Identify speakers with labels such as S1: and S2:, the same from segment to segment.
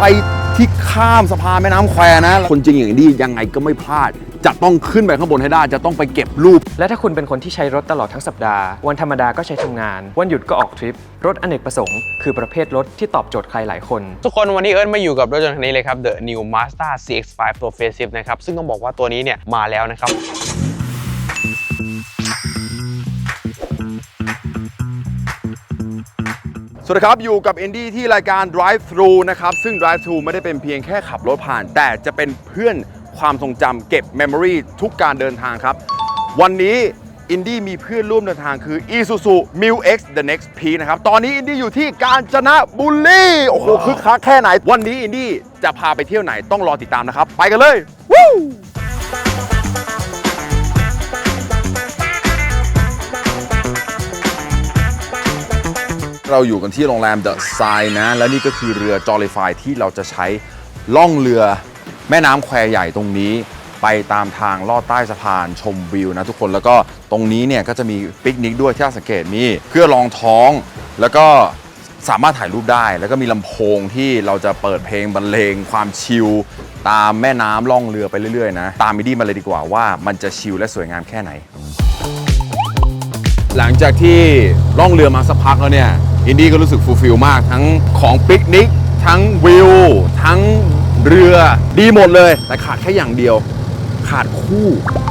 S1: รถไฟที่ข้ามสะพานแม่น้ำแควนะ คนจริงอย่างนี้ยังไงก็ไม่พลาด จะต้องขึ้นไปข้างบนให้ได้ จะต้องไปเก็บรูป
S2: และถ้าคุณเป็นคนที่ใช้รถตลอดทั้งสัปดาห์ วันธรรมดาก็ใช้ทำงาน วันหยุดก็ออกทริป รถอเนกประสงค์ คือประเภทรถที่ตอบโจทย์ใครหลายคน
S3: ทุกคนวันนี้เอิร์ธมาอยู่กับรถยนต์คันนี้เลยครับ The New Mazda CX-5 Pro Facelift นะครับ ซึ่งต้องบอกว่าตัวนี้เนี่ยมาแล้วนะครับ
S1: วัสดีครับ อยู่กับ Indy ที่รายการ Drive Thru นะครับ ซึ่ง Drive Thru ไม่ได้เป็นเพียงแค่ขับรถผ่าน แต่จะเป็นเพื่อนความทรงจำเก็บ Memory ทุกการเดินทางครับ วันนี้ Indy มีเพื่อนร่วมเดินทางคือ Isuzu m i l X The Next Peak นะครับ ตอนนี้ Indy อยู่ที่กาญจนบุรี โอ้โหคึกคักแค่ไหน วันนี้ Indy จะพาไปเที่ยวไหนต้องรอติดตามนะครับ ไปกันเลย เราอยู่กันที่โรงแรม The s i นะ และนี่ก็คือเรือ Jollify ที่เราจะใช้ล่องเรือแม่น้ำแควใหญ่ตรงนี้ ไปตามทางลอดใต้สะพานชมวิวนะทุกคนแล้วก็ตรงนี้เนี่ยก็จะมีปิกนิกด้วยที่าสังเกตมีเพื่อรองท้องแล้วก็สามารถถ่ายรูปได้ แล้วก็มีลำโพงที่เราจะเปิดเพลงบรรเลงความชิลตามแม่น้ำล่องเรือไปเรื่อยๆนะ ตามมิดี้มาเลยดีกว่าว่ามันจะชิลและสวยงามแค่ไหน หลังจากที่ล่องเรือมาสักพักแล้วเนี่ย อินดี้ก็รู้สึกฟูลฟิลมาก ทั้งของปิกนิก ทั้งวิว ทั้งเรือดีหมดเลย แต่ขาดแค่อย่างเดียว ขาดคู่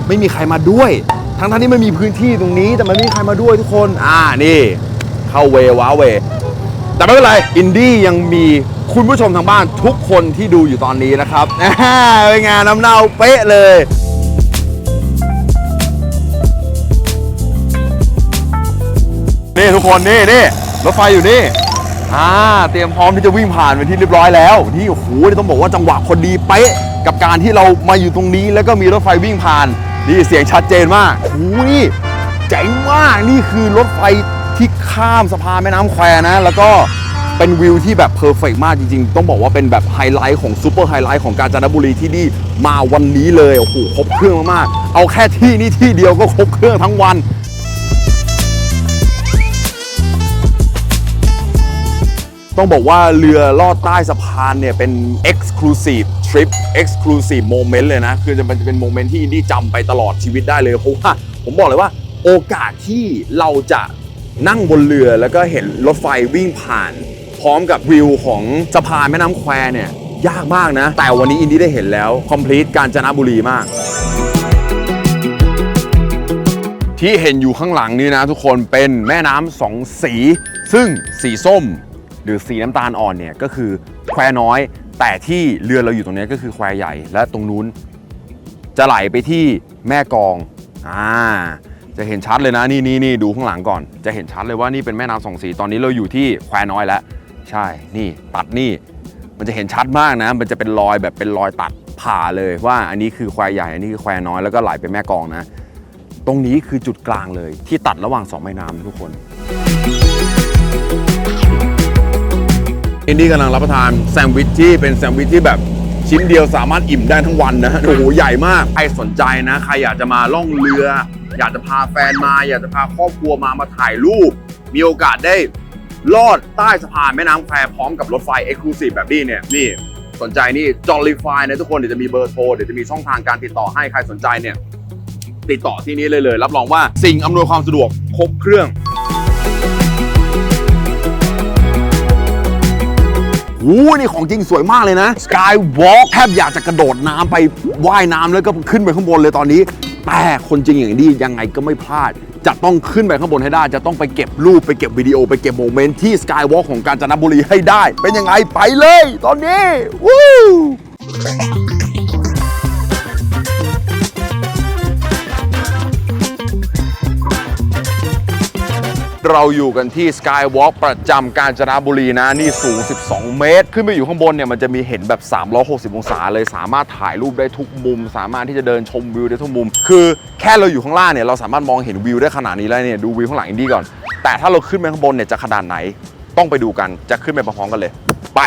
S1: ไม่มีใครมาด้วย ทั้งทั้งที่ไม่มีพื้นที่ตรงนี้ แต่มันไม่มีใครมาด้วยทุกคน อ่านี่ เข้าเวว้าเว แต่ไม่เป็นไร อินดี้ยังมีคุณผู้ชมทางบ้านทุกคนที่ดูอยู่ตอนนี้นะครับเป็นงานน้ำเน่าเป๊ะเลย นี่ทุกคนนี่นี่รถไฟอยู่นี่อ่าเตรียมพร้อมที่จะวิ่งผ่านเป็นที่เรียบร้อยแล้วนี่โอ้โหนี่ต้องบอกว่าจังหวะคนดีเป๊ะกับการที่เรามาอยู่ตรงนี้ แล้วก็มีรถไฟวิ่งผ่านนี่เสียงชัดเจนมากโอ้โหนี่เจ๋งมากนี่คือรถไฟที่ข้ามสะพานแม่น้ำแควนะ แล้วก็เป็นวิวที่แบบเพอร์เฟกมากจริง ๆ ต้องบอกว่าเป็นแบบไฮไลท์ของซูเปอร์ไฮไลท์ของกาญจนบุรีที่นี่มาวันนี้เลยโอ้โหครบเครื่องมากๆเอาแค่ที่นี่ที่เดียวก็ครบเครื่องทั้งวัน ต้องบอกว่าเรือลอดใต้สะพานเนี่ยเป็น exclusive trip exclusive moment เลยนะ คือจะมันจะเป็นโมเมนต์ที่อินดี้จำไปตลอดชีวิตได้เลยเพราะว่าผมบอกเลยว่าโอกาสที่เราจะนั่งบนเรือแล้วก็เห็นรถไฟวิ่งผ่าน พร้อมกับวิวของสะพานแม่น้ำแควเนี่ยยากมากนะ แต่วันนี้อินดี้ได้เห็นแล้ว complete กาญจนบุรีมาก ที่เห็นอยู่ข้างหลังนี้นะทุกคนเป็นแม่น้ำสองสี ซึ่งสีส้ม รือสีน้ำตาลอ่อนเนี่ยก็คือแควน้อย แต่ที่เรือเราอยู่ตรงนี้ก็คือแควใหญ่ และตรงนู้น จะไหลไปที่แม่กองอ่าจะเห็นชัดเลยนะนี่นี่นี่ดูข้างหลังก่อน จะเห็นชัดเลยว่านี่เป็นแม่น้ำสองสีตอนนี้เราอยู่ที่แควน้อยแล้วใช่นี่ตัดนี่มันจะเห็นชัดมากนะ มันจะเป็นรอยแบบเป็นรอยตัดผ่าเลยว่าอันนี้คือแควใหญ่ อันนี้คือแควน้อยแล้วก็ไหลไปแม่กองนะ ตรงนี้คือจุดกลางเลยที่ตัดระหว่างสองแม่น้ำทุกคน อินดี้กำลังรับประทานแซนด์วิชที่เป็นแซนด์วิชที่แบบชิ้นเดียวสามารถอิ่มได้ทั้งวันนะโอ้โหใหญ่มาก ใครสนใจนะ ใครอยากจะมาล่องเรือ อยากจะพาแฟนมา อยากจะพาครอบครัวมามาถ่ายรูป มีโอกาสได้ลอดใต้สะพานแม่น้ำแควพร้อมกับรถไฟเอ็กซ์คลูซีฟแบบนี้เนี่ยนี่สนใจนี่ Jollify นะทุกคนเดี๋ยวจะมีเบอร์โทรเดี๋ยวจะมีช่องทางการติดต่อให้ใครสนใจเนี่ยติดต่อที่นี้เลยเลย รับรองว่าสิ่งอำนวยความสะดวกครบเครื่อง หนี่ของจริงสวยมากเลยนะ Skywalk แทบอยากจะกระโดดน้ำไปว่ายน้ำแล้วก็ขึ้นไปข้างบนเลยตอนนี้ แต่คนจริงอย่างนี้ยังไงก็ไม่พลาด จะต้องขึ้นไปข้างบนให้ได้ จะต้องไปเก็บรูปไปเก็บวิดีโอไปเก็บโมเมนต์ที่ Skywalk ของกาญจนบุรีให้ได้ เป็นยังไงไปเลย ตอนนี้วู้ เราอยู่กันที่ Skywalk ประจำกาญจนบุรีนะ นี่สูง 12 เมตร ขึ้นไปอยู่ข้างบนเนี่ยมันจะมีเห็นแบบ 360 องศาเลยสามารถถ่ายรูปได้ทุกมุม สามารถที่จะเดินชมวิวได้ทุกมุม คือแค่เราอยู่ข้างล่างเนี่ยเราสามารถมองเห็นวิวได้ขนาดนี้แล้วเนี่ยดูวิวข้างหลังอินดี้ก่อน แต่ถ้าเราขึ้นไปข้างบนเนี่ยจะขนาดไหน ต้องไปดูกันจะขึ้นไปพร้อมๆกันเลย ไป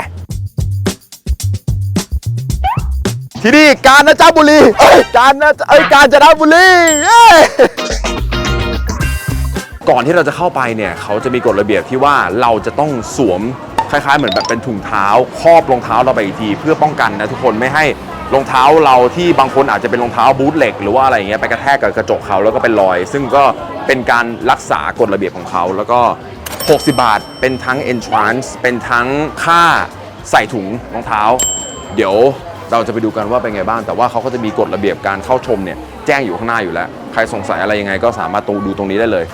S1: ที่นี่กาญจนบุรีเอ้ยกาญเอ้ยกาญจนบุรีเอ้ย ก่อนที่เราจะเข้าไปเนี่ยเขาจะมีกฎระเบียบที่ว่าเราจะต้องสวมคล้ายๆ เหมือนแบบเป็นถุงเท้าครอบรองเท้าเราไปอีกทีเพื่อป้องกันนะทุกคนไม่ให้รองเท้าเราที่บางคนอาจจะเป็นรองเท้าบูทเหล็ก หรือว่าอะไรอย่างเงี้ยไปกระแทกกับกระจกเขาแล้วก็เป็นรอย ซึ่งก็เป็นการรักษากฎระเบียบของเขาแล้วก็ 60 บาทเป็นทั้ง entrance เป็นทั้งค่าใส่ถุงรองเท้า เดี๋ยวเราจะไปดูกันว่าเป็นไงบ้าง แต่ว่าเขาก็จะมีกฎระเบียบการเข้าชมเนี่ยแจ้งอยู่ข้างหน้าอยู่แล้ว ใครสงสัยอะไรยังไงก็สามารถตรงดูตรงนี้ได้เลย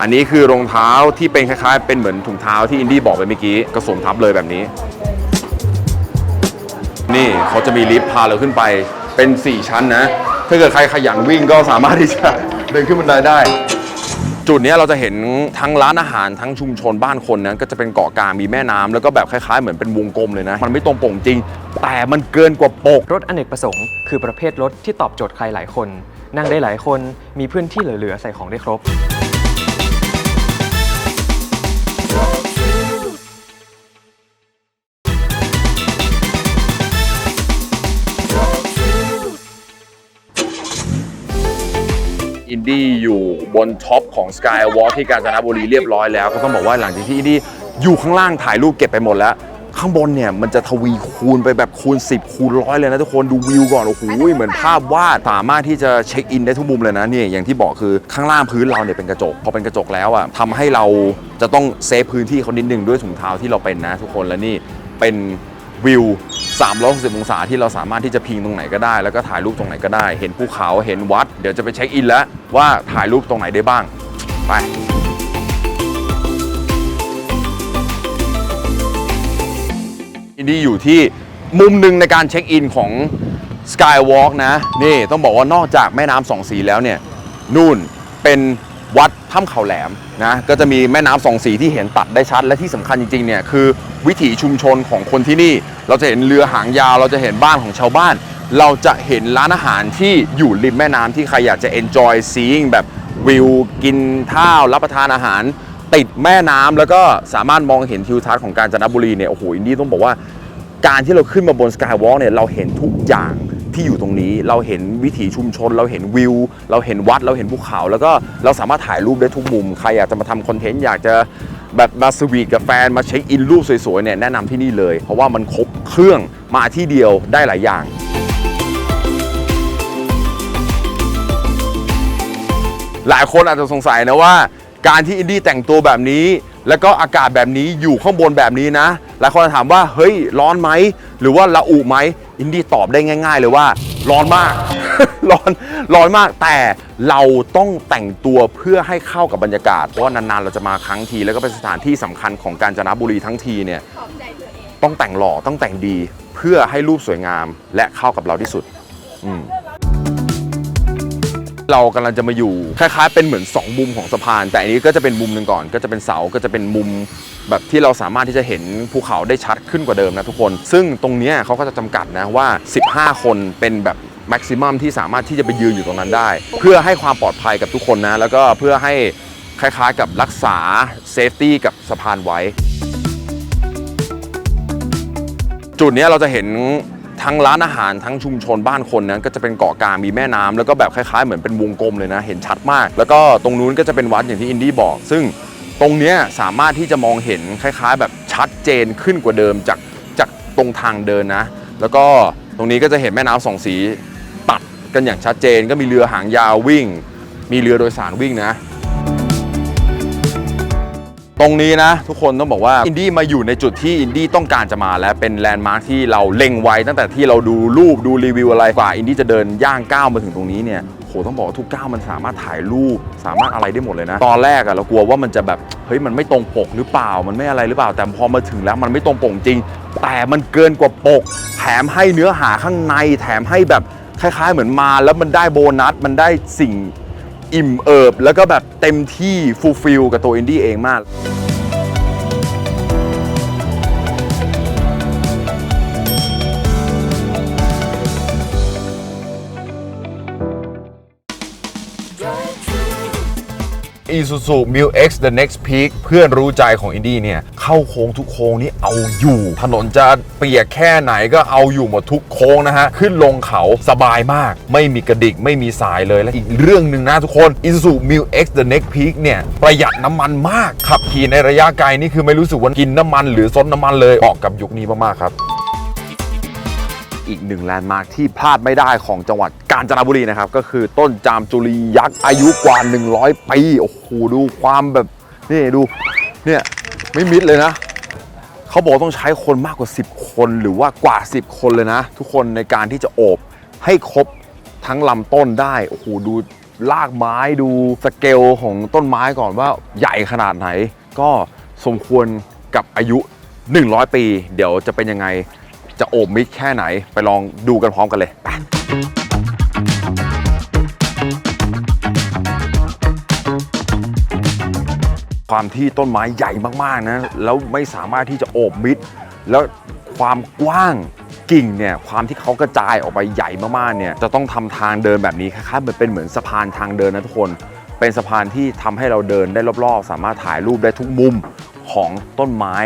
S1: อันนี้คือรองเท้าที่เป็นคล้ายๆ เป็นเหมือนถุงเท้าที่อินดี้บอกไปเมื่อกี้ก็สวมทับเลยแบบนี้ นี่เขาจะมีลิฟต์พาเราขึ้นไปเป็น 4 ชั้นนะ ถ้าเกิดใครขยันวิ่งก็สามารถที่จะเดินขึ้นบันไดได้ จุดนี้เราจะเห็นทั้งร้านอาหารทั้งชุมชนบ้านคนนะก็จะเป็นเกาะกลางมีแม่น้ำแล้วก็แบบคล้ายๆเหมือนเป็นวงกลมเลยนะ มันไม่ตรงปกจริง แต่มันเกินกว่าปก
S2: รถอเนกประสงค์ คือประเภทรถที่ตอบโจทย์ใครหลายคน นั่งได้หลายคนมีพื้นที่เหลือๆใส่ของได้ครบ
S1: ดี้อยู่บนท็อปของ Skywalk ที่กาญจนบุรีเรียบร้อยแล้ว ก็ต้องบอกว่าหลังจากที่อินดี้อยู่ข้างล่างถ่ายรูปเก็บไปหมดแล้ว ข้างบนเนี่ยมันจะทวีคูณไปแบบคูณ 10 คูณร้อยเลยนะทุกคนดูวิวก่อน โอ้โหเหมือนภาพวาดสามารถที่จะเช็คอินได้ทุกมุมเลยนะเนี่ยอย่างที่บอกคือข้างล่างพื้นเราเนี่ยเป็นกระจก พอเป็นกระจกแล้วอะทำให้เราจะต้องเซฟพื้นที่เขานิดนึงด้วยถุงเท้าที่เราเป็นนะทุกคนและนี่เป็น วิว 360 องศาที่เราสามารถที่จะพิงตรงไหนก็ได้ แล้วก็ถ่ายรูปตรงไหนก็ได้ เห็นภูเขาเห็นวัด เดี๋ยวจะไปเช็คอินแล้วว่าถ่ายรูปตรงไหนได้บ้าง ไปอินดี้อยู่ที่มุมหนึ่งในการเช็คอินของ Skywalk นะ นี่ต้องบอกว่านอกจากแม่น้ำสองสีแล้วเนี่ย นู่นเป็นวัด ถ้ำเขาแหลมนะก็จะมีแม่น้ำสองสีที่เห็นตัดได้ชัด และที่สำคัญจริงๆเนี่ยคือวิถีชุมชนของคนที่นี่ เราจะเห็นเรือหางยาว เราจะเห็นบ้านของชาวบ้าน เราจะเห็นร้านอาหารที่อยู่ริมแม่น้ำที่ใครอยากจะ enjoy seeing แบบวิวกินข้าวรับประทานอาหาร ติดแม่น้ำแล้วก็สามารถมองเห็นทิวทัศน์ของกาญจนบุรีเนี่ยโอ้โหอินดี้ต้องบอกว่าการที่เราขึ้นมาบนสกายวอล์กเนี่ยเราเห็นทุกอย่าง ที่อยู่ตรงนี้ เราเห็นวิถีชุมชน เราเห็นวิว เราเห็นวัด เราเห็นภูเขา แล้วก็เราสามารถถ่ายรูปได้ทุกมุม ใครอยากจะมาทำคอนเทนต์อยากจะแบบมาสวีทกับแฟนมาเช็คอินรูปสวยๆเนี่ยแนะนำที่นี่เลย เพราะว่ามันครบเครื่องมาที่เดียวได้หลายอย่างหลายคนอาจจะสงสัยนะว่า การที่อินดี้แต่งตัวแบบนี้ แล้วก็อากาศแบบนี้อยู่ข้างบนแบบนี้นะหลายคนจะถามว่าเฮ้ยร้อนไหมหรือว่าละอุไหมอินดี้ตอบได้ง่าย ๆ เลยว่า ร้อนมาก ร้อนร้อนมากแต่เราต้องแต่งตัวเพื่อให้เข้ากับบรรยากาศเพราะว่านานๆเราจะมาครั้งที แล้วก็เป็นสถานที่สำคัญของกาญจนบุรีทั้งทีเนี่ยต้องแต่งหล่อต้องแต่งดีเพื่อให้รูปสวยงามและเข้ากับเราที่สุด อืม เรากำลังจะมาอยู่คล้ายๆเป็นเหมือน 2 มุมของสะพาน แต่อันนี้ก็จะเป็นมุมหนึ่งก่อน ก็จะเป็นเสาก็จะเป็นมุมแบบที่เราสามารถที่จะเห็นภูเขาได้ชัดขึ้นกว่าเดิมนะทุกคน ซึ่งตรงเนี้ยเขาก็จะจำกัดนะว่า 15 คนเป็นแบบแม็กซิมัมที่สามารถที่จะไปยืนอยู่ตรงนั้นได้ เพื่อให้ความปลอดภัยกับทุกคนนะ แล้วก็เพื่อให้คล้ายๆกับรักษาเซฟตี้กับสะพานไว้ จุดเนี้ยเราจะเห็น ทั้งร้านอาหารทั้งชุมชนบ้านคนนะก็จะเป็นเกาะกลางมีแม่น้ำแล้วก็แบบคล้ายๆเหมือนเป็นวงกลมเลยนะ เห็นชัดมาก แล้วก็ตรงนู้นก็จะเป็นวัดอย่างที่อินดี้บอก ซึ่งตรงเนี้ยสามารถที่จะมองเห็นคล้าย ๆ แบบชัดเจนขึ้นกว่าเดิมจากจากตรงทางเดินนะ แล้วก็ตรงนี้ก็จะเห็นแม่น้ำสองสีตัดกันอย่างชัดเจน ก็มีเรือหางยาววิ่ง มีเรือโดยสารวิ่งนะ ตรงนี้นะ ทุกคนต้องบอกว่าอินดี้มาอยู่ในจุดที่อินดี้ต้องการจะมาและเป็นแลนด์มาร์คที่เราเล็งไว้ตั้งแต่ที่เราดูรูปดูรีวิวอะไรกว่าอินดี้จะเดินย่างก้าวมาถึงตรงนี้เนี่ยโหต้องบอกว่าทุกก้าวมันสามารถถ่ายรูปสามารถอะไรได้หมดเลยนะ ตอนแรกอะเรากลัวว่ามันจะแบบเฮ้ยมันไม่ตรงปกหรือเปล่ามันไม่อะไรหรือเปล่า แต่พอมาถึงแล้วมันไม่ตรงปกจริง แต่มันเกินกว่าปก แถมให้เนื้อหาข้างใน แถมให้แบบคล้ายๆ เหมือนมาแล้วมันได้โบนัสมันได้สิ่ง อิ่มเอิบ แล้วก็แบบเต็มที่ฟูลฟิลกับตัวอินดี้เองมาก Isuzu Mu X The Next Peak เพื่อนรู้ใจของอินดี้เนี่ย เข้าโค้งทุกโค้งนี่เอาอยู่ ถนนจะเปียกแค่ไหนก็เอาอยู่หมดทุกโค้งนะฮะ ขึ้นลงเขาสบายมาก ไม่มีกระดิกไม่มีสายเลย และอีกเรื่องหนึ่งนะทุกคน Isuzu Mu X The Next Peak เนี่ยประหยัดน้ำมันมาก ขับขี่ในระยะไกลนี่คือไม่รู้สึกว่ากินน้ำมันหรือซดน้ำมันเลยเหมาะกับยุคนี้มากๆครับ อีกหนึ่งแลนด์มาร์คที่พลาดไม่ได้ของจังหวัดกาญจนบุรีนะครับ ก็คือต้นจามจุลียักษ์อายุกว่า 100 ปี โอ้โห ดูความแบบ นี่ดู เนี่ย ไม่มิดเลยนะ เขาบอกต้องใช้คนมากกว่า 10 คนหรือว่ากว่า 10 คนเลยนะ ทุกคนในการที่จะโอบให้ครบทั้งลำต้นได้ โอ้โห ดูลากไม้ดูสเกลของต้นไม้ก่อนว่าใหญ่ขนาดไหน ก็สมควรกับอายุ 100 ปี เดี๋ยวจะเป็นยังไง จะโอบมิดแค่ไหนไปลองดูกันพร้อมกันเลยไปความที่ต้นไม้ใหญ่มากๆนะแล้วไม่สามารถที่จะโอบมิดแล้วความกว้างกิ่งเนี่ยความที่เขากระจายออกไปใหญ่มากๆเนี่ยจะต้องทำทางเดินแบบนี้คล้ายๆเหมือนเป็นเหมือนสะพานทางเดินนะทุกคน เป็นสะพานที่ทำให้เราเดินได้รอบๆ สามารถถ่ายรูปได้ทุกมุมของต้นไม้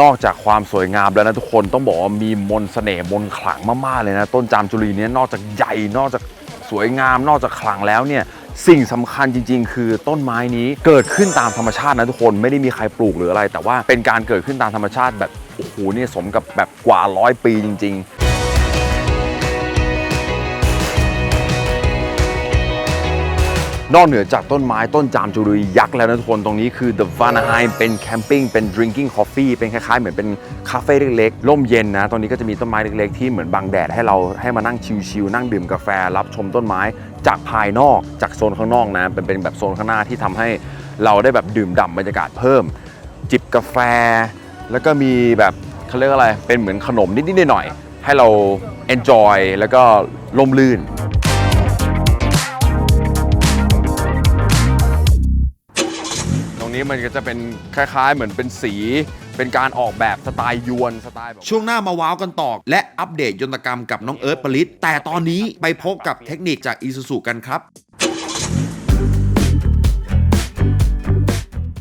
S1: นอกจากความสวยงามแล้วนะทุกคนต้องบอกว่ามีมนต์เสน่ห์มนต์ขลังมากๆเลยนะ ต้นจามจุรีนี้นอกจากใหญ่นอกจากสวยงาม นอกจากขลังแล้วเนี่ยสิ่งสำคัญจริง ๆ คือต้นไม้นี้เกิดขึ้นตามธรรมชาตินะทุกคนไม่ได้มีใครปลูกหรืออะไร แต่ว่าเป็นการเกิดขึ้นตามธรรมชาติแบบโอ้โหเนี่ยสมกับแบบกว่าร้อยปีจริง ๆ นอกเหนือจากต้นไม้ต้นจามจุรียักษ์แล้วนะทุกคนตรงนี้คือ The Vanaheim เป็นแคมปิ้งเป็น drinking coffee เป็นคล้ายๆ เหมือนเป็นคาเฟ่เล็กๆร่มเย็นนะตรงนี้ก็จะมีต้นไม้เล็กๆ ที่เหมือนบังแดดให้เราให้มานั่งชิลๆนั่งดื่มกาแฟรับชมต้นไม้จากภายนอกจากโซนข้างนอกนะเป็นเป็นแบบโซนข้างหน้าที่ทำให้เราได้แบบดื่มด่ำบรรยากาศเพิ่ม จิบกาแฟ แล้วก็มีแบบเขาเรียกอะไรเป็นเหมือนขนมนิดๆหน่อยๆให้เรา enjoy แล้วก็ล่มลื่น นี้มันก็จะเป็นคล้ายๆ เหมือนเป็นสี เป็นการออกแบบสไตล์ยวนสไตล์แบบ
S4: ช่วงหน้ามาว้าวกันต่อ และอัปเดตยนตกรรมกับน้องเอิร์ธปริศแต่ตอนนี้ไปพบกับเทคนิคจากอีซูซูกันครับ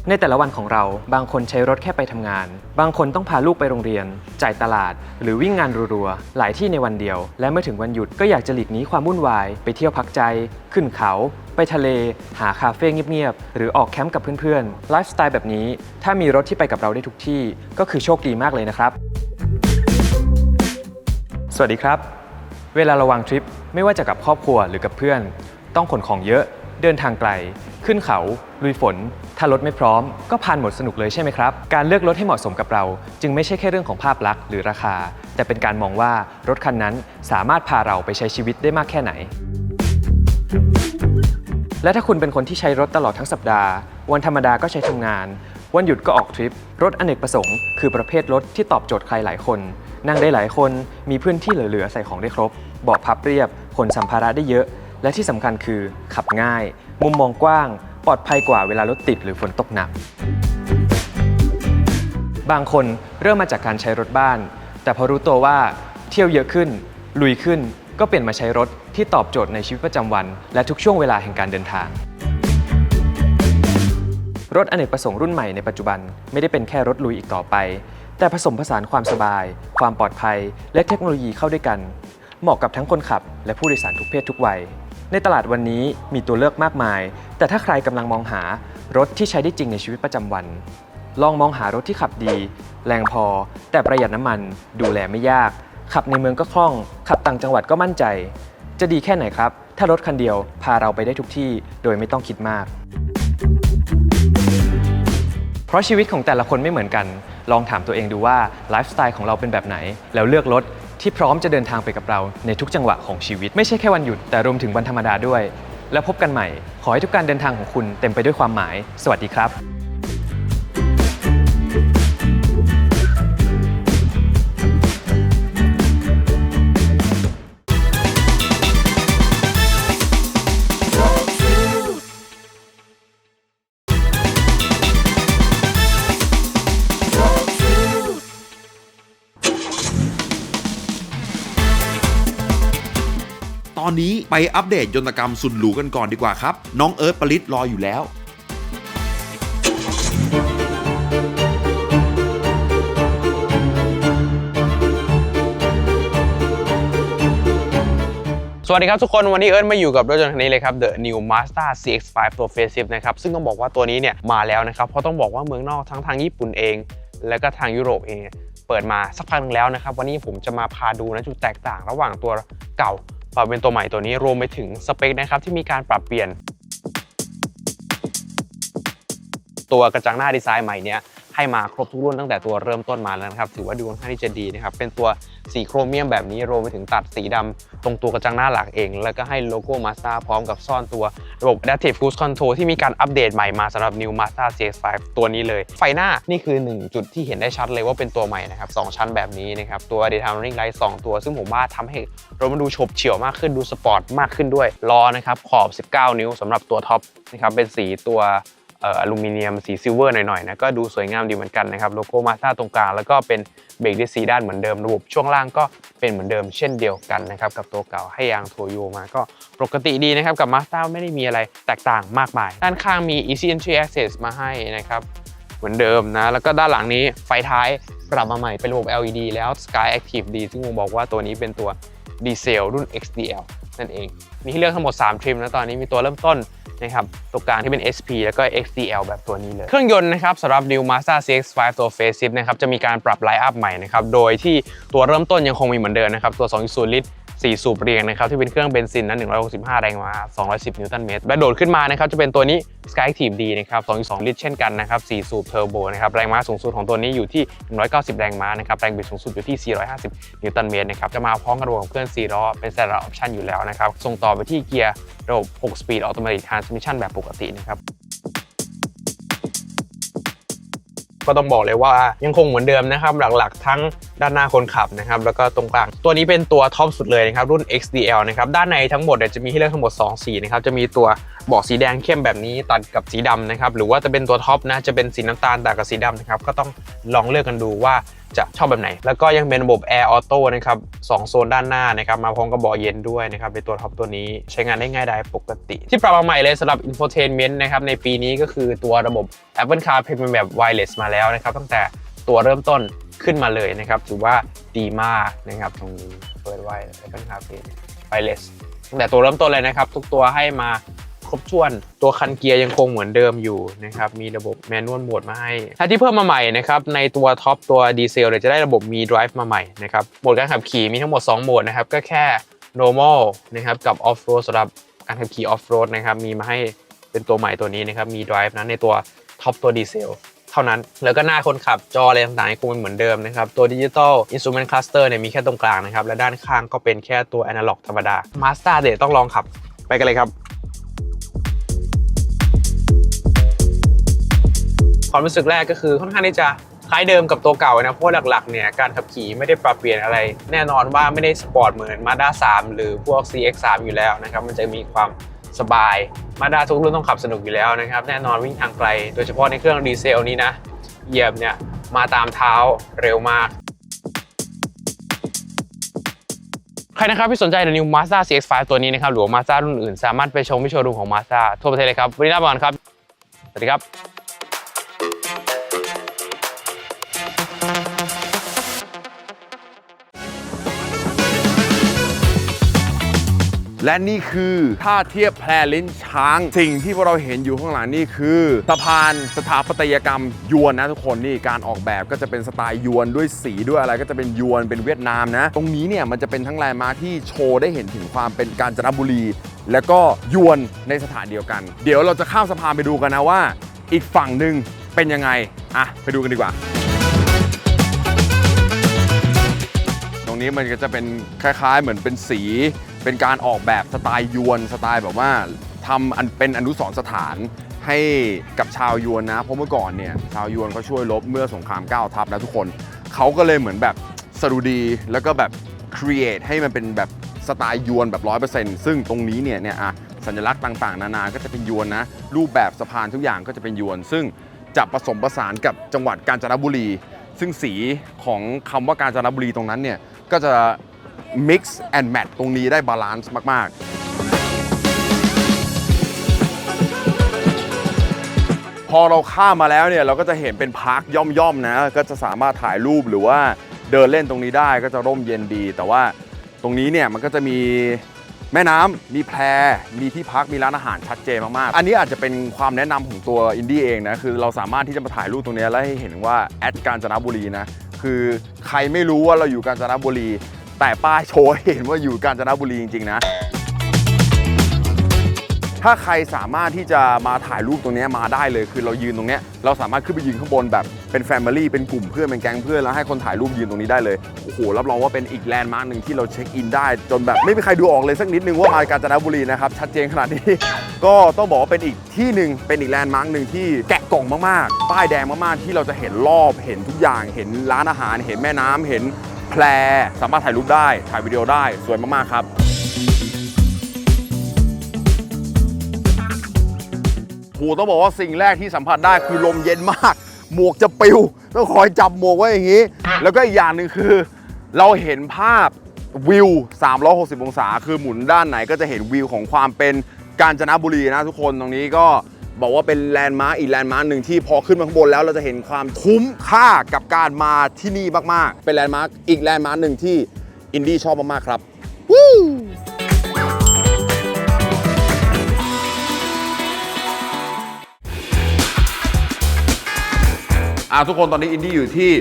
S2: ในแต่ละวันของเราบางคนใช้รถแค่ไปทำงาน บางคนต้องพาลูกไปโรงเรียน จ่ายตลาด หรือวิ่งงานรัวๆ หลายที่ในวันเดียว และเมื่อถึงวันหยุดก็อยากจะหลีกหนีความวุ่นวาย ไปเที่ยวพักใจ ขึ้นเขา ไปทะเล หาคาเฟ่เงียบๆ หรือออกแคมป์กับเพื่อนๆ ไลฟ์สไตล์แบบนี้ ถ้ามีรถที่ไปกับเราได้ทุกที่ ก็คือโชคดีมากเลยนะครับ สวัสดีครับ เวลาราวางทริปไม่ว่าจะกับครอบครัวหรือกับเพื่อน ต้องขนของเยอะ เดินทางไกล ขึ้นเขา ลุยฝน ถ้ารถไม่พร้อม ก็พานหมดสนุกเลยใช่ไหมครับ การเลือกรถให้เหมาะสมกับเรา จึงไม่ใช่แค่เรื่องของภาพลักษณ์หรือราคา แต่เป็นการมองว่ารถคันนั้นสามารถพาเราไปใช้ชีวิตได้มากแค่ไหน และถ้าคุณเป็นคนที่ใช้รถตลอดทั้งสัปดาห์ วันธรรมดาก็ใช้ทำงาน วันหยุดก็ออกทริป รถอเนกประสงค์ คือประเภทรถที่ตอบโจทย์ใครหลายคน นั่งได้หลายคน มีพื้นที่เหลือๆใส่ของได้ครบ เบาะพับเรียบ ขนสัมภาระได้เยอะ และที่สำคัญคือขับง่าย มุมมองกว้าง ปลอดภัยกว่าเวลารถติดหรือฝนตกหนัก บางคนเริ่มมาจากการใช้รถบ้าน แต่พอรู้ตัวว่าเที่ยวเยอะขึ้น ลุยขึ้น ก็เปลี่ยนมาใช้รถที่ตอบโจทย์ในชีวิตประจำวัน และทุกช่วงเวลาแห่งการเดินทาง รถอเนกประสงค์รุ่นใหม่ในปัจจุบันไม่ได้เป็นแค่รถลุยอีกต่อไป แต่ผสมผสานความสบาย ความปลอดภัย และเทคโนโลยีเข้าด้วยกัน เหมาะกับทั้งคนขับ และผู้โดยสารทุกเพศทุกวัย ในตลาดวันนี้มีตัวเลือกมากมาย แต่ถ้าใครกำลังมองหารถที่ใช้ได้จริงในชีวิตประจำวัน ลองมองหารถที่ขับดี แรงพอ แต่ประหยัดน้ำมัน ดูแลไม่ยาก ขับในเมืองก็คล่อง ขับต่างจังหวัดก็มั่นใจ จะดีแค่ไหนครับ ถ้ารถคันเดียวพาเราไปได้ทุกที่ โดยไม่ต้องคิดมาก เพราะชีวิตของแต่ละคนไม่เหมือนกัน ลองถามตัวเองดูว่าไลฟ์สไตล์ของเราเป็นแบบไหน แล้วเลือกรถ ที่พร้อมจะเดินทางไปกับเราในทุกจังหวะของชีวิต ไม่ใช่แค่วันหยุดแต่รวมถึงวันธรรมดาด้วย แล้วพบกันใหม่ ขอให้ทุกการเดินทางของคุณเต็มไปด้วยความหมาย สวัสดีครับ
S4: อนนี้ไปอัปเดตยนตกรรมสุดหรูกันก่อนดีกว่าครับ น้องเอิร์ธปริศรออยู่แล้ว
S3: สวัสดีครับทุกคนวันนี้เอิร์ธมาอยู่กับรถยนต์คันนี้เลยครับ The New Mazda CX-5 Pro Facelift นะครับ ซึ่งต้องบอกว่าตัวนี้เนี่ยมาแล้วนะครับ เพราะต้องบอกว่าเมืองนอกทั้งทางญี่ปุ่นเอง และก็ทางยุโรปเอง เปิดมาสักพักหนึงแล้วนะครับ วันนี้ผมจะมาพาดูนะจุดแตกต่างระหว่างตัวเก่า ปรับเป็นตัวใหม่ตัวนี้รวมไปถึงสเปคนะครับที่มีการปรับเปลี่ยน ตัวกระจังหน้าดีไซน์ใหม่เนี่ย ให้มาครบทุกรุ่นตั้งแต่ตัวเริ่มต้นมาแล้วนะครับถือว่าดูค่อนข้างที่จะดีนะครับเป็นตัวสีโครเมียมแบบนี้รวมไปถึงตัดสีดำตรงตัวกระจังหน้าหลักเอง แล้วก็ให้โลโก้ Mazda พร้อมกับซ่อนตัวระบบ Adaptive Cruise Control ที่มีการอัปเดตใหม่มาสำหรับ New Mazda CX-5 ตัวนี้เลย ไฟหน้านี่คือ 1 จุดที่เห็นได้ชัดเลยว่าเป็นตัวใหม่นะครับสองชั้นแบบนี้นะครับตัว Daytime Running Light 2ตัว ซึ่งผมว่าทำให้รถมันดูฉบเฉี่ยวมากขึ้นดูสปอร์ตมากขึ้นด้วยล้อนะครับขอบ 19 นิ้วสำหรับตัวท็อปนะครับเป็นสีตัว อลูมิเนียมสีซิลเวอร์หน่อยๆนะก็ดูสวยงามดีเหมือนกันนะครับโลโก้มาส d a ตรงกลางแล้วก็เป็นเบรกด้วยสีด้านเหมือนเดิมระบบช่วงล่างก็เป็นเหมือนเดิมเช่นเดียวกันนะครับกับตัวเก่าให้ยางโทโยมาก็ปกติดีนะครับกับมาส d a ไม่ได้มีอะไรแตกต่างมากมาย ด้านข้างมี Easy Entry Access มาให้นะครับเหมือนเดิมนะแล้วก็ด้านหลังนี้ไฟท้ายปรับมาใหม่เป็นระบบ LED แล้ว Sky Active D ซึ่งผมบอกว่าตัวนี้เป็นตัวดีเซลรุ่น XDL นั่นเอง มีให้เลือกทั้งหมด 3 ทริมนะตอนนี้มีตัวเริ่มต้นนะครับตัวกลางที่เป็น SP แล้วก็ XDL แบบตัวนี้เลย เครื่องยนต์นะครับสำหรับ New Mazda CX-5 ตัว Facelift นะครับจะมีการปรับไลน์อัพใหม่นะครับโดยที่ตัวเริ่มต้นยังคงมีเหมือนเดิมนะครับตัว 2.0 ลิตร 4 สูบเรียงนะครับที่เป็นเครื่องเบนซินนั้น165 แรงม้า210 นิวตันเมตรและโดดขึ้นมานะครับจะเป็นตัวนี้ Skyactiv D นะครับ2.2 ลิตรเช่นกันนะครับ4สูบเทอร์โบนะครับแรงม้าสูงสุดของตัวนี้อยู่ที่ 190 แรงม้านะครับแรงบิดสูงสุดอยู่ที่ 450 นิวตันเมตรนะครับจะมาพร้อมกับระบบขับเคลื่อน4ล้อเป็น Standard Option อยู่แล้วนะครับส่งต่อไปที่เกียร์ระบบ6 Speed Automatic Transmission แบบปกตินะครับ ก็ต้องบอกเลยว่ายังคงเหมือนเดิมนะครับ หลักๆ ทั้งด้านหน้าคนขับนะครับแล้วก็ตรงกลาง ตัวนี้เป็นตัวท็อปสุดเลยนะครับรุ่น XDL นะครับด้านในทั้งหมดเนี่ยจะมีให้เลือกทั้งหมด 2 สีนะครับจะมีตัวเบาะสีแดงเข้มแบบนี้ตัดกับสีดำนะครับหรือว่าจะเป็นตัวท็อปนะจะเป็นสีน้ำตาลตัดกับสีดำนะครับก็ต้องลองเลือกกันดูว่า จะชอบแบบไหน แล้วก็ยังเป็นระบบ Air Auto นะครับสองโซนด้านหน้านะครับมาพร้อมกับเบาะเย็นด้วยนะครับเป็นตัวท็อปตัวนี้ใช้งานได้ง่ายดายปกติ ที่ปรับมาใหม่เลยสำหรับ Infotainment นะครับในปีนี้ก็คือตัวระบบ Apple CarPlay เป็นแบบ Wireless มาแล้วนะครับตั้งแต่ตัวเริ่มต้นขึ้นมาเลยนะครับถือว่าดีมากนะครับตรงนี้เปิดไว้ Apple CarPlay Wireless ตั้งแต่ตัวเริ่มต้นเลยนะครับ ทุกตัวให้มา ครบถ้วน ตัวคันเกียร์ยังคงเหมือนเดิมอยู่นะครับมีระบบแมนนวลโหมดมาให้ถ้าที่เพิ่มมาใหม่นะครับในตัวท็อปตัวดีเซลเนี่ยจะได้ระบบมี drive มาใหม่นะครับโหมดการขับขี่มีทั้งหมด 2 โหมดนะครับก็แค่ normal นะครับกับ off road สำหรับการขับขี่ off road นะครับมีมาให้เป็นตัวใหม่ตัวนี้นะครับมี drive นะในตัวท็อปตัวดีเซลเท่านั้น แล้วก็หน้าคนขับจออะไรต่างๆคงเป็นเหมือนเดิมนะครับ ตัวดิจิตอลอินสตูเมนต์คลัสเตอร์เนี่ยมีแค่ตรงกลางนะครับ และด้านข้างก็เป็นแค่ตัวแอนะล็อกธรรมดามาส d a เดี๋ยวต้องลองขับ ไปกันเลยครับ ความรู้สึกแรกก็คือค่อนข้างที่จะคล้ายเดิมกับตัวเก่านะเพราะหลักๆเนี่ยการขับขี่ไม่ได้ปรับเปลี่ยนอะไร แน่นอนว่าไม่ได้สปอร์ตเหมือน Mazda 3 หรือพวก CX3 อยู่แล้วนะครับมันจะมีความสบาย Mazda ทุกรุ่นต้องขับสนุกอยู่แล้วนะครับแน่นอนวิ่งทางไกล โดยเฉพาะในเครื่องดีเซลนี้นะเหยียบเนี่ยมาตามเท้าเร็วมากใครนะครับที่สนใจใน New Mazda CX-5 ตัวนี้นะครับหรือว่า Mazda รุ่นอื่น สามารถไปชมที่โชว์รูมของ Mazda ทั่วประเทศเลยครับวันนี้ลาไปก่อนครับ สวัสดีครับ
S1: และนี่คือท่าเทียบแพลิ้นช้าง สิ่งที่พวกเราเห็นอยู่ข้างหลังนี่คือสะพานสถาปัตยกรรมยวนนะทุกคนนี่การออกแบบก็จะเป็นสไตล์ยวนด้วยสีด้วยอะไรก็จะเป็นยวนเป็นเวียดนามนะ ตรงนี้เนี่ยมันจะเป็นทั้งแลนด์มาร์คที่โชว์ได้เห็นถึงความเป็นกาญจนบุรี แล้วก็ยวนในสถานเดียวกัน เดี๋ยวเราจะข้ามสะพานไปดูกันนะว่า อีกฝั่งหนึ่งเป็นยังไงอะไปดูกันดีกว่าตรงนี้มันก็จะเป็นคล้ายๆ เหมือนเป็นสี เป็นการออกแบบสไตล์ยวนสไตล์แบบว่าทำอันเป็นอนุสรณ์สถานให้กับชาวยวนนะเพราะเมื่อก่อนเนี่ยชาวยวนเขาช่วยรบเมื่อสงครามก้าวทัพนะทุกคนเขาก็เลยเหมือนแบบสรุดีแล้วก็แบบครีเอทให้มันเป็นแบบสไตล์ยวนแบบ 100%ซึ่งตรงนี้เนี่ยเนี่ยอะสัญลักษณ์ต่างๆ นานาก็จะเป็นยวนนะ รูปแบบสะพานทุกอย่างก็จะเป็นยวน ซึ่งจะผสมผสานกับจังหวัดกาญจนบุรี ซึ่งสีของคำว่ากาญจนบุรีตรงนั้นเนี่ยก็จะ mix and match ตรงนี้ได้บาลานซ์มาก ๆพอเราข้ามมาแล้วเนี่ยเราก็จะเห็นเป็นพาร์คย่อมๆนะ ก็จะสามารถถ่ายรูปหรือว่าเดินเล่นตรงนี้ได้ก็จะร่มเย็นดี แต่ว่าตรงนี้เนี่ยมันก็จะมีแม่น้ำมีแพร มีที่พักมีร้านอาหารชัดเจนมากๆ อันนี้อาจจะเป็นความแนะนำของตัวอินดี้เองนะ คือเราสามารถที่จะมาถ่ายรูปตรงนี้แล้วให้เห็นว่าแอดกาญจนบุรีนะ คือใครไม่รู้ว่าเราอยู่กาญจนบุรี แต่ป้ายโชว์เห็นว่าอยู่กาญจนบุรีจริงๆนะ ถ้าใครสามารถที่จะมาถ่ายรูปตรงนี้มาได้เลย คือเรายืนตรงเนี้ยเราสามารถขึ้นไปยืนข้างบนแบบเป็นแฟมิลี่เป็นกลุ่มเพื่อนเป็นแก๊งเพื่อนแล้วให้คนถ่ายรูปยืนตรงนี้ได้เลยโอ้โหรับรองว่าเป็นอีกแลนด์มาร์กหนึ่งที่เราเช็คอินได้ จนแบบไม่มีใครดูออกเลยสักนิดนึงว่ามากาญจนบุรีนะครับชัดเจนขนาดนี้ ก็ต้องบอกว่าเป็นอีกที่หนึ่งเป็นอีกแลนด์มาร์กหนึ่งที่แกะกล่องมากๆ ป้ายแดงมากๆที่เราจะเห็นรอบเห็นทุกอย่างเห็นร้านอาหารเห็นแม่น้ำเห็น แพรสามารถถ่ายรูปได้ ถ่ายวิดีโอได้สวยมาก ๆ ครับโหต้องบอกว่าสิ่งแรกที่สัมผัสได้คือลมเย็นมาก หมวกจะปิว ต้องคอยจับหมวกไว้อย่างนี้ แล้วก็อีกอย่างหนึ่งคือ เราเห็นภาพวิว 360 องศา คือหมุนด้านไหนก็จะเห็นวิวของความเป็นกาญจนบุรีนะทุกคนตรงนี้ก็ บอกว่าเป็นแลนด์มาร์กอีกแลนด์มาร์กหนึ่งที่พอขึ้นมาข้างบนแล้วเราจะเห็นความคุ้มค่ากับการมาที่นี่มากๆ เป็นแลนด์มาร์กอีกแลนด์มาร์กหนึ่งที่อินดี้ชอบมากๆครับอ่าทุกคนตอนนี้อินดี้อยู่ที่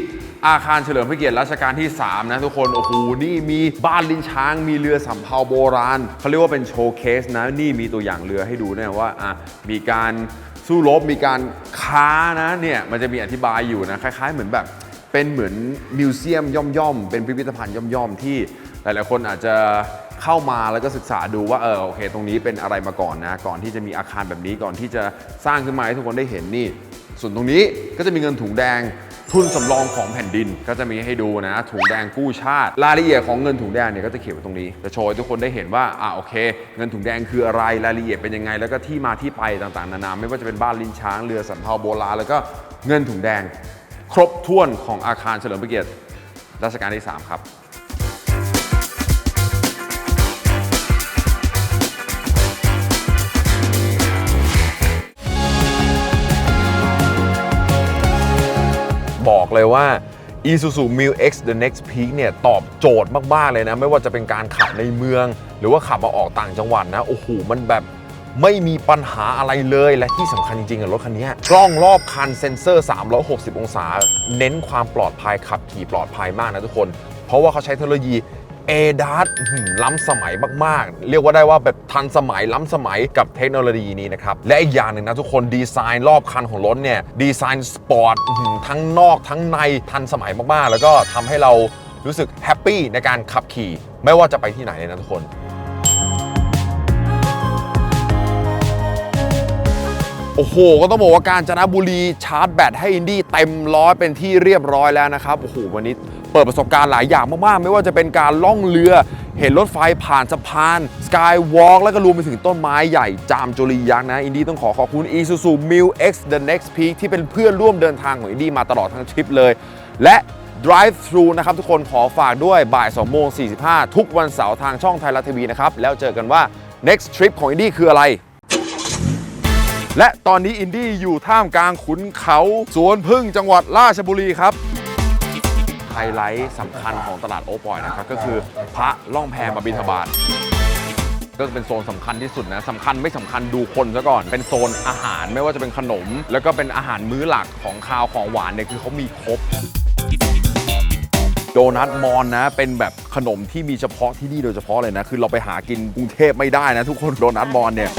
S1: อาคารเฉลิมพระเกียรติรัชกาลที่ 3 นะทุกคน โอ้โห นี่มีบ้านลินช้าง มีเรือสำเภาโบราณ เขาเรียกว่าเป็นโชว์เคสนะ นี่มีตัวอย่างเรือให้ดูเนี่ยว่าอะมีการสู้รบ มีการค้านะเนี่ยมันจะมีอธิบายอยู่นะ คล้าย ๆ เหมือนแบบเป็นเหมือนมิวเซียมย่อมๆ เป็นพิพิธภัณฑ์ย่อมๆ ที่หลายๆ คนอาจจะเข้ามาแล้วก็ศึกษาดูว่าเออโอเค ตรงนี้เป็นอะไรมาก่อนนะ ก่อนที่จะมีอาคารแบบนี้ก่อนที่จะสร้างขึ้นมาให้ทุกคนได้เห็นนี่ ส่วนตรงนี้ก็จะมีเงินถุงแดง ทุนสำรองของแผ่นดินก็จะมีให้ดูนะ ถุงแดงกู้ชาติ รายละเอียดของเงินถุงแดงเนี่ยก็จะเขียนไว้ตรงนี้ จะโชว์ให้ทุกคนได้เห็นว่าอ่าโอเค เงินถุงแดงคืออะไรรายละเอียดเป็นยังไง แล้วก็ที่มาที่ไปต่างๆ นานาไม่ว่าจะเป็นบ้านลิ้นช้างเรือสำเภาโบราณแล้วก็เงินถุงแดง ครบถ้วนของอาคารเฉลิมพระเกียรติรัชกาลที่ 3 ครับ บอกเลยว่า Isuzu m i l X The Next Peak เนี่ยตอบโจทย์มากๆเลยนะ ไม่ว่าจะเป็นการขับในเมือง หรือว่าขับมาออกต่างจังหวัดนะ โอ้โห มันแบบไม่มีปัญหาอะไรเลยและที่สำคัญจริงๆกับรถคันนี้กล้องรอบคันเซ็นเซอร์ 360 องศา เน้นความปลอดภัยขับขี่ปลอดภัยมากนะทุกคน เพราะว่าเขาใช้เทคโนโลยี a d a s ล้ำสมัยมากๆ เรียกว่าได้ว่าแบบทันสมัยล้ำสมัยกับเทคโนโลยีนี้นะครับ และอีกอย่างหนึ่งนะทุกคนดีไซน์รอบคันของรถเนี่ยดีไซน์สปอร์ตทั้งนอกทั้งในทันสมัยมากๆ แล้วก็ทำให้เรารู้สึกแฮปปี้ในการขับขี่ ไม่ว่าจะไปที่ไหนเลยนะทุกคนโอ้โห ก็ต้องบอกว่าการจนบุรีชาร์จแบตให้อินดี้เต็มร้อยเป็นที่เรียบร้อยแล้วนะครับ โอ้โห วันนี้ ปิดประสบการณ์หลายอย่างมากๆ ไม่ว่าจะเป็นการล่องเรือ เห็นรถไฟผ่านสะพานสกายวอล์กแล้วก็รวมไปถึงต้นไม้ใหญ่จามจุลียักษ์นะ อินดี้ต้องขอขอบคุณ Isuzu m i l X The Next Peak ที่เป็นเพื่อนร่วมเดินทางของอินดี้มาตลอดทั้งทริปเลย และ Drive Thru นะครับทุกคนขอฝากด้วยบ่าย2โมง45 ทุกวันเสาร์ทางช่องไทยรัฐทีวีนะครับ แล้วเจอกันว่า next trip ของอินดี้คืออะไร และตอนนี้อินดี้อยู่ท่ามกลางขุนเขาสวนพึ่งจังหวัดราชบุรีครับ ไฮไลท์สำคัญของตลาดโอปอยนะครับ ก็คือพระล่องแพมาบิณฑบาตก็เป็นโซนสำคัญที่สุดนะสำคัญไม่สำคัญดูคนซะก่อน เป็นโซนอาหารไม่ว่าจะเป็นขนม แล้วก็เป็นอาหารมื้อหลักของคาวของหวานเนี่ยคือเขามีครบโดนัทมอนนะ เป็นแบบขนมที่มีเฉพาะที่นี่โดยเฉพาะเลยนะ คือเราไปหากินกรุงเทพไม่ได้นะทุกคนโดนัทมอนเนี่ย